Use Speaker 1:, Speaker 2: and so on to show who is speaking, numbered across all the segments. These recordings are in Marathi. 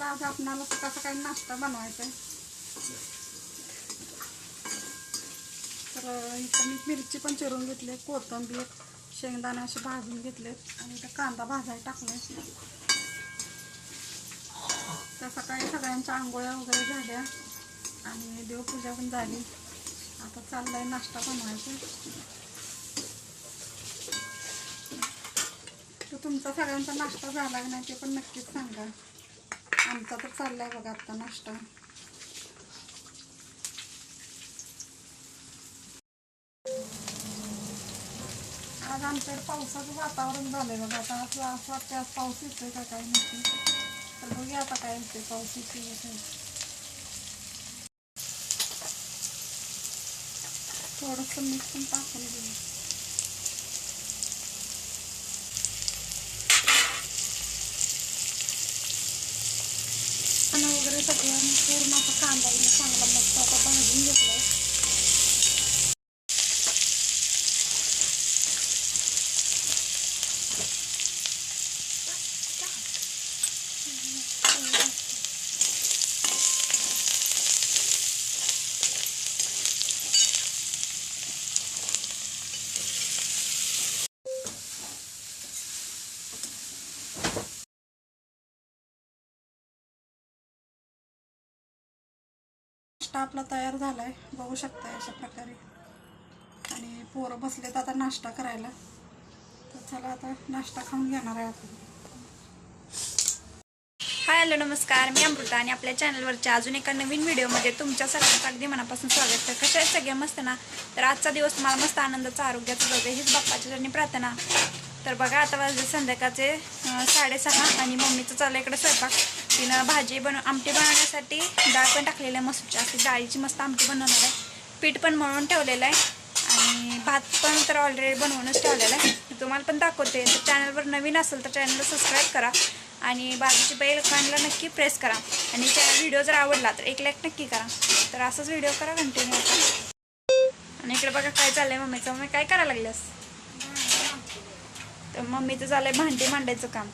Speaker 1: चला आज आपणाला सकाळ सकाळी नाश्ता बनवायचा आहे तर इथं मी मिरची पण चिरून घेतली कोथिंबीर शेंगदाणे असे भाजून घेतलेत आणि इथं कांदा भाजायला टाकलाय. तर सकाळी सगळ्यांच्या आंघोळ्या वगैरे झाल्या आणि देवपूजा पण झाली. आता चाललाय नाश्ता बनवायचा. तर तुमचा सगळ्यांचा नाश्ता झाला की नाही ते पण नक्कीच सांगा. आमचा तर चाललाय बघा आता नाश्ता. आज आमच्याकडे पावसाचं वातावरण झालंय बघा आता असं असं वाटतं आज पाऊस येतोय का काय नक्की तर बघूया आता काय येते पाऊस येते थोडंसं मीठ पण टाकून घेऊ आणि वगैरे सगळं आणि पूर्ण असं कांदा बिंदा चांगला मस्त आता भाजून घेतलाय. नाश्ता आपला तयार झाला आहे बघू शकता अशा प्रकारे. आणि पोरं बसलेत आता नाश्ता करायला. तर चला आता नाश्ता खाऊन घेणार आहे आपण.
Speaker 2: हाय हॅलो नमस्कार. मी अमृता आणि आपल्या चॅनलवरच्या अजून एका नवीन व्हिडिओमध्ये तुमच्या सर्वांचं अगदी मनापासून स्वागत आहे. कशा आहेत सगळे? मस्त ना? तर आजचा दिवस तुम्हाला मस्त आनंदाचा आरोग्याचा जाऊ दे हीच बाप्पाच्या चरणी प्रार्थना. तर बघा आता वाजले संध्याकाळचे साडेसहा आणि मम्मीचं चाललं इकडे स्वयंपाक. तिनं भाजी बन आमटी बनवण्यासाठी डाळ पण टाकलेली आहे मसूरची. अशी डाळीची मस्त आमटी बनवणार आहे. पीठ पण मळून ठेवलेलं आहे आणि भात पण तर ऑलरेडी बनवूनच ठेवलेला आहे. तुम्हाला पण दाखवते. तर चॅनलवर नवीन असेल तर चॅनलला सबस्क्राईब करा आणि बाजूची बैल आयकॉनला नक्की प्रेस करा. आणि त्या व्हिडिओ जर आवडला तर एक लाईक नक्की करा. तर असंच व्हिडिओ करा कंटिन्यू आणि इकडे बघा काय चाललंय मम्मीचं. मम्मी काय करायला लागल्यास तर मम्मीचं आहे भांडी मांडायचं काम.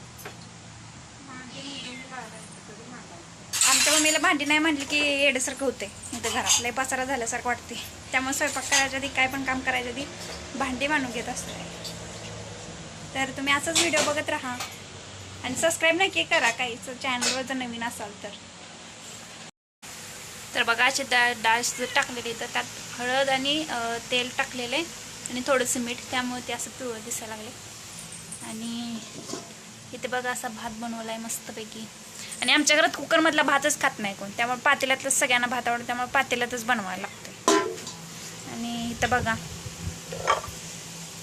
Speaker 2: आमच्या मम्मीला भांडी नाही म्हटली की येड्यासारखं होते इथं घरात लय पसारा झाल्यासारखं वाटते त्यामुळे स्वयंपाक करायच्या आधी काय पण काम करायच्या आधी भांडी मानून घेत असते. तर तुम्ही असाच व्हिडिओ बघत राहा. आणि सबस्क्राईब नक्की करा काहीच चॅनलवर जर नवीन असाल तर. तर बघा अशी डाळ डाळ टाकलेली तर त्यात हळद आणि तेल टाकलेले आणि थोडंसं मीठ त्यामुळे ते असं पिवळं दिसायला लागले आणि इथे बघा असा भात बनवला आहे मस्तपैकी. आणि आमच्या घरात कुकरमधला भातच खात नाही कोण. त्यामुळे पातेल्यातलंच सगळ्यांना भात आवडतो त्यामुळे पातेल्यातच बनवायला लागतं आणि इथं बघा.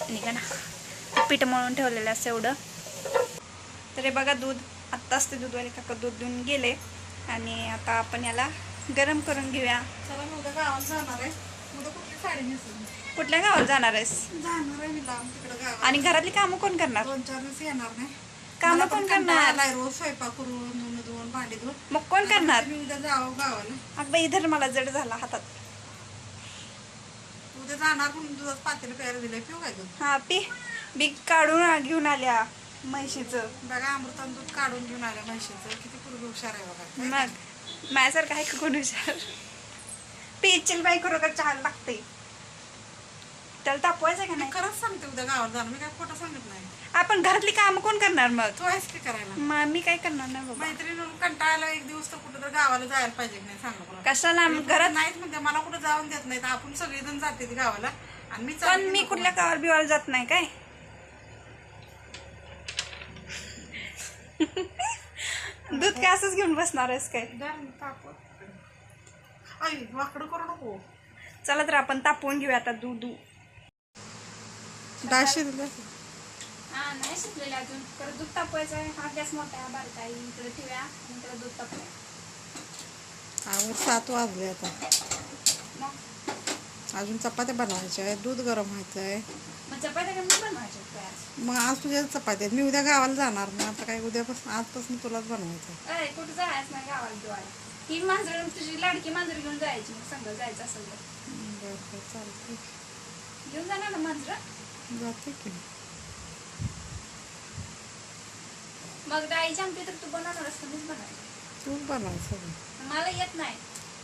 Speaker 2: निघा ना. पीठ मळून ठेवलेलं असं एवढं. तर हे बघा दूध. आत्ताच ते दूधवाले काका दूध देऊन गेले. आणि आता आपण याला गरम करून घेऊया. कुठल्या गावाला जाणार आहेस? आणि घरातली कामं कोण करणार? कामं
Speaker 1: मला पण
Speaker 2: कोण करणार?
Speaker 1: आलाय रोज स्वयंपाक करून धुणं धुवून भांडी धुवून.
Speaker 2: मग कोण करणार?
Speaker 1: मी उद्या जावं गावाला.
Speaker 2: अग इधर मला जड झाला हातात.
Speaker 1: उद्या जाणार म्हणून दुधात पातेलं प्यायला दिलंय पिऊ काय दूध
Speaker 2: हा पी. बी काढून घेऊन आल्या म्हैशीचं.
Speaker 1: बघा अमृतान दूध काढून घेऊन आल्या म्हशीचं. किती पूर्वी हुशार आहे बघा.
Speaker 2: मग माझ्यासारखं आहे का कोण हुशार? पी इच्छिल बाई करू का चहा लागते त्याला तापवायचं का नाही?
Speaker 1: खरंच सांगते उद्या गावाला जाणार मी काय खोटं सांगत नाही.
Speaker 2: आपण घरातली कामं कोण करणार मग?
Speaker 1: तू आहेस की करायला.
Speaker 2: मग मी काय करणार नाही बाबा.
Speaker 1: मैत्रीण कंटाळायला एक दिवस तर कुठं तर गावाला जायला पाहिजे की नाही सांगा मला
Speaker 2: कशाला? घरात
Speaker 1: नाहीत म्हणते मला कुठं जाऊन देत नाहीत. आपण सगळेजण जाते ते गावाला. आणि मी
Speaker 2: पण
Speaker 1: चालली
Speaker 2: मी
Speaker 1: नको.
Speaker 2: कुठल्या गावाला बिवाला जात नाही काय? दूध काय असंच घेऊन बसणार आहेस काय?
Speaker 1: तापत. आई वाकडं करू नको.
Speaker 2: चला तर आपण तापवून घेऊया आता दूध दूध.
Speaker 1: डाळ शिजलं
Speaker 2: हा नाही अजून. दूध तापवायचं आहे. हा गॅस मोठा आहे बारका आहे. इकडे ठेवूया. आणि त्याला दूध तापवूया
Speaker 1: सात वाजले आता.
Speaker 2: मग?
Speaker 1: अजून चपात्या बनवायच्या आहेत. दूध गरम व्हायचं आहे
Speaker 2: मग चपात्या कमी बनवायच्या तयार
Speaker 1: मग आज तुझ्या चपात्या आहेत. मी उद्या गावाला जाणार ना आता काय उद्यापासून आजपासून तुलाच बनवायचं आहे.
Speaker 2: कुठं जायचं नाही गावाला बिवाला. ही मांजर तुझी लाडकी मांजर घेऊन जायची. मग संग जायचं असेल तर.
Speaker 1: बरं बरं. चालतंय.
Speaker 2: घेऊन जाणार ना मांजर?
Speaker 1: जाते की
Speaker 2: मग डाळीची आमटी तर तू मीच बनवायची
Speaker 1: तूच बनव सगळं.
Speaker 2: मला येत नाही.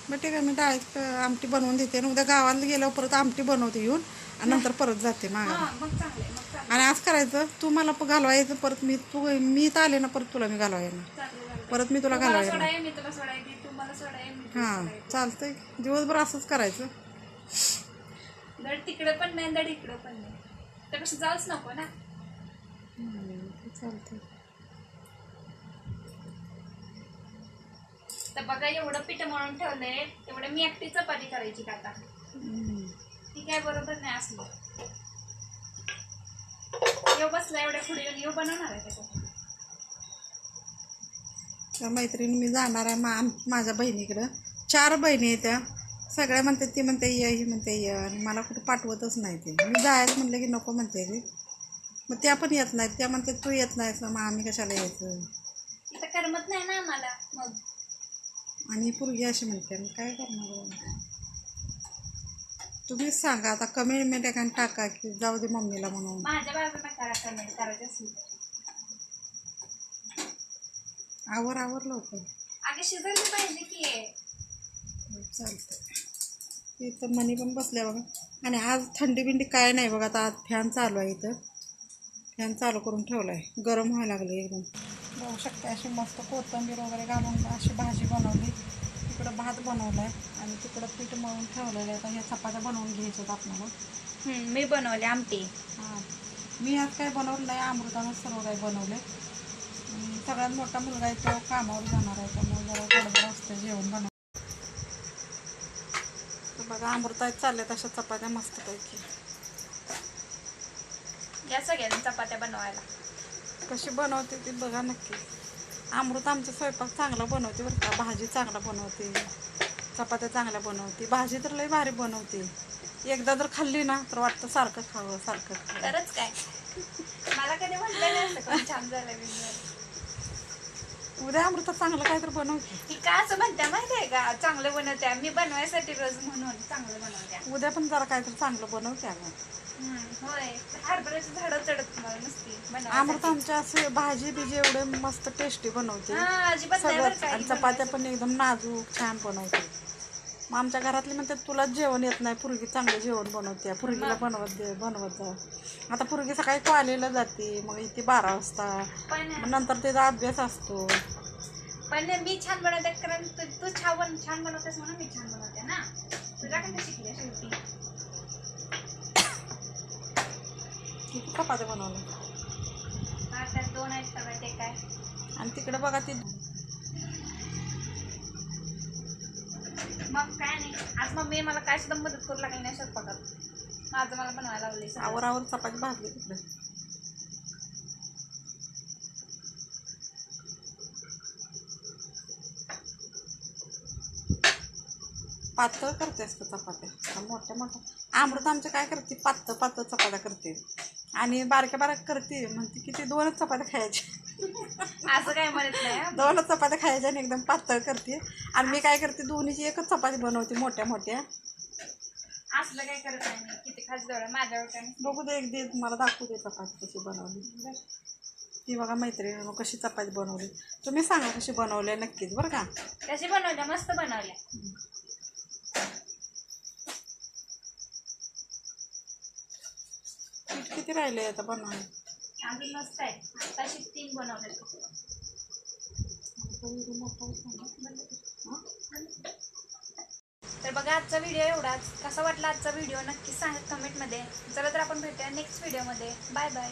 Speaker 1: मग ठीक आहे मी डाळीत आमटी बनवून देते आणि उद्या गावाला गेल्यावर परत आमटी बनवते येऊन आणि नंतर परत जाते मागा
Speaker 2: हा मग चांगले मग चांगले
Speaker 1: आणि आज करायचं तू मला प- घालवायचं परत मी तू मी इथं आले ना परत तुला मी घालवायला
Speaker 2: चांगले झाले.
Speaker 1: परत मी तुला
Speaker 2: तू मला
Speaker 1: घालवायला
Speaker 2: सोडाय मी तुला सोडायची तू मला सोडाय मी तुला
Speaker 1: हां. चालतंय. दिवसभर असंच करायचं.
Speaker 2: धड तिकडे पण नाही धड इकडे पण नाही. त्यापेक्षा जाऊच नको ना.
Speaker 1: चालतंय.
Speaker 2: तर बघा एवढं पीठ मळून ठेवलंय तेवढं मी एकटी चपाती करायची का आता? ती काय बरोबर नाही असलं. येऊ बसला एवढ्या पुढे येऊन येऊ बनवणार आहे त्याच्यात
Speaker 1: त्या मैत्रिणी मी जाणार आहे मा माझ्या बहिणीकडं. चार बहिणी आहेत त्या. सगळ्या म्हणतात ती म्हणते ये ही म्हणते ये. आणि मला कुठं पाठवतच नाही ते. मी जायचं म्हणलं की नको म्हणते ते मग त्या पण येत नाहीत. त्या म्हणतात तू येत नाहीस मग आम्ही कशाला यायचं?
Speaker 2: करमत नाही ना आम्हाला. मग
Speaker 1: आणि पोरगी अशी म्हणते मग काय करणार? तुम्हीच सांगा आता कमेंट एखादी टाका की जाऊ दे मम्मीला म्हणून.
Speaker 2: माझ्या बाजूला करा कमेंट करायचं असेल तर.
Speaker 1: आवर आवर लवकर.
Speaker 2: अगे शिजवली पाहिजे की.
Speaker 1: चालतं इथं मनी पण बसल्या बघा. आणि आज थंडी बिंडी काय नाही बघा आता आज फॅन चालू आहे इथं. फॅन चालू करून ठेवला आहे गरम व्हायला लागले एकदम. बघू शकते अशी मस्त कोथिंबीर वगैरे घालून अशी भाजी बनवली. तिकडं भात बनवला आहे आणि तिकडं पीठ मळून ठेवलेलं आहे. आता ह्या चपात्या बनवून घ्यायच्यात आपल्याला.
Speaker 2: मी बनवले आमटी.
Speaker 1: हां. मी आज काय बनवलं नाही अमृतानं सर्व काही बनवले सगळ्यात मोठा मुलगा आहे तो कामावर जाणार आहे त्यामुळे जरा गडबड असते जेवण बनव बघा अमृता चालल्या तशा चपात्या मस्तपैकी.
Speaker 2: या सगळ्यांनी चपात्या बनवायला.
Speaker 1: कशी बनवते ती बघा नक्की. अमृत आमचा स्वयंपाक चांगला बनवते बरं का भाजी चांगला बनवते. चपात्या चांगल्या बनवते भाजी तर लई भारी बनवते. एकदा जर खाल्ली ना तर वाटतं सारखं खावं सारखं खावं.
Speaker 2: तरच काय? मला कधी म्हटलं नाही छान झालं.
Speaker 1: उद्या अमृता चांगलं काय तर बनवते.
Speaker 2: ती का असं म्हणत्या माहिती आहे का? चांगलं बनवत्या. मी बनवायसाठी रोज म्हणून चांगलं बनवत्या.
Speaker 1: उद्या पण जरा काय तर चांगलं बनवते अगं.
Speaker 2: हम्म, होय. हरभऱ्याची झाडं चढत मला नसती
Speaker 1: अमृता
Speaker 2: बनवायसाठी.
Speaker 1: आमच्या असे भाजी बिजी एवढे मस्त टेस्टी बनवते.
Speaker 2: हा अजिबात नाही बरं
Speaker 1: सगळं.
Speaker 2: का
Speaker 1: आणि चपात्या
Speaker 2: बनवायची.
Speaker 1: पण एकदम नाजूक छान बनवते. मग आमच्या घरातली म्हणतात तुला जेवण येत नाही पुरगी चांगलं जेवण बनवते पुरगीला बनवत दे बनवत जा. आता पुरगी सकाळी कॉलेजला जाते मग इथे बारा वाजता. मग नंतर त्याचा अभ्यास असतो.
Speaker 2: पण मी छान बनवते कारण तू छान बन छान बनवतेस म्हणून मी छान बनवते ना. तुला कसं शिकले शेवटी.
Speaker 1: किती
Speaker 2: हा त्यात दोन आहेत सगळं ते काय?
Speaker 1: आणि तिकडे बघा ती
Speaker 2: मग काय नाही. आज मम्मी मला काय सुद्धा मदत करू लागली नाही स्वयंपाकात. माझं मला बनवायला लावली
Speaker 1: आवर आवर चपाती भाजली तिकडे. पातळ करतेस का चपात्या? मोठ्या मोठ्या? अमृत आमच्या काय करते? पातळ पातळ चपात्या करते. आणि बारक्या बारक्या करते. म्हणते किती दोनच चपात्या खायच्या.
Speaker 2: असं काय म्हणत नाही.
Speaker 1: दोनच चपात्या खायच्या आणि एकदम पातळ करते. आणि मी काय करते दोन्हीची एकच चपाती बनवते मोठ्या मोठ्या.
Speaker 2: असलं काय करत नाही किती खास जवळ माझ्यावर काय.
Speaker 1: बघू दे एक दे मला दाखवू दे चपाती कशी बनवली. ती बघा मैत्रिणी कशी चपाती बनवली. तुम्ही सांगा कशी बनवली आहे नक्कीच बरं का?
Speaker 2: कशी बनवल्या? मस्त बनवल्या
Speaker 1: पीठ किती राहिले आता बनवायला
Speaker 2: अजून मस्त आहे. तीन बनवले तर बघा आजचा व्हिडिओ एवढाच. कसा वाटला आजचा व्हिडिओ नक्कीच सांगा कमेंटमध्ये चला तर आपण भेटूया नेक्स्ट व्हिडिओमध्ये बाय बाय